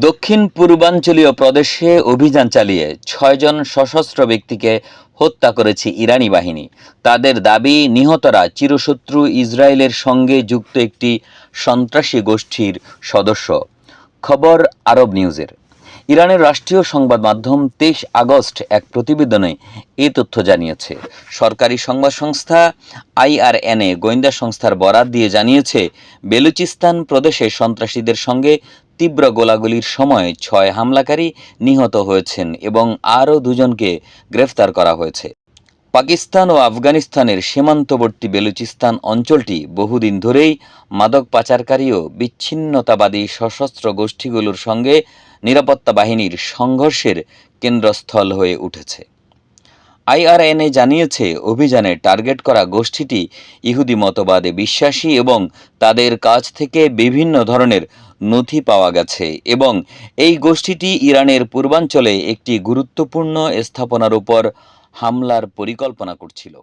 দক্ষিণ পূর্বাঞ্চলীয় প্রদেশে অভিযান চালিয়ে ছয়জন সশস্ত্র ব্যক্তিকে হত্যা করেছে ইরানি বাহিনী। তাদের দাবি, নিহতরা চিরশত্রু ইসরায়েলের সঙ্গে যুক্ত একটি সন্ত্রাসী গোষ্ঠীর সদস্য। খবর আরব নিউজের। ইরানের রাষ্ট্রীয় সংবাদ মাধ্যম তেইশ আগস্ট এক প্রতিবেদনে এ তথ্য জানিয়েছে। সরকারি সংবাদ সংস্থা আইআরএনএ গোয়েন্দা সংস্থার বরাত দিয়ে জানিয়েছে, বেলুচিস্তান প্রদেশে সন্ত্রাসীদের সঙ্গে তীব্র গোলাগুলির সময় ছয় হামলাকারী নিহত হয়েছেন এবং আরও দুজনকে গ্রেফতার করা হয়েছে। পাকিস্তান ও আফগানিস্তানের সীমান্তবর্তী বেলুচিস্তান অঞ্চলটি বহুদিন ধরেই মাদক পাচারকারী ও বিচ্ছিন্নতাবাদী সশস্ত্র গোষ্ঠীগুলোর সঙ্গে নিরাপত্তা বাহিনীর সংঘর্ষের কেন্দ্রস্থল হয়ে উঠেছে। আইআরএনএ জানিয়েছে, অভিযানে টার্গেট করা গোষ্ঠীটি ইহুদি মতবাদে বিশ্বাসী এবং তাদের কাছ থেকে বিভিন্ন ধরনের নথি পাওয়া গেছে এবং এই গোষ্ঠীটি ইরানের পূর্বাঞ্চলে একটি গুরুত্বপূর্ণ স্থাপনার উপর হামলার পরিকল্পনা করছিল।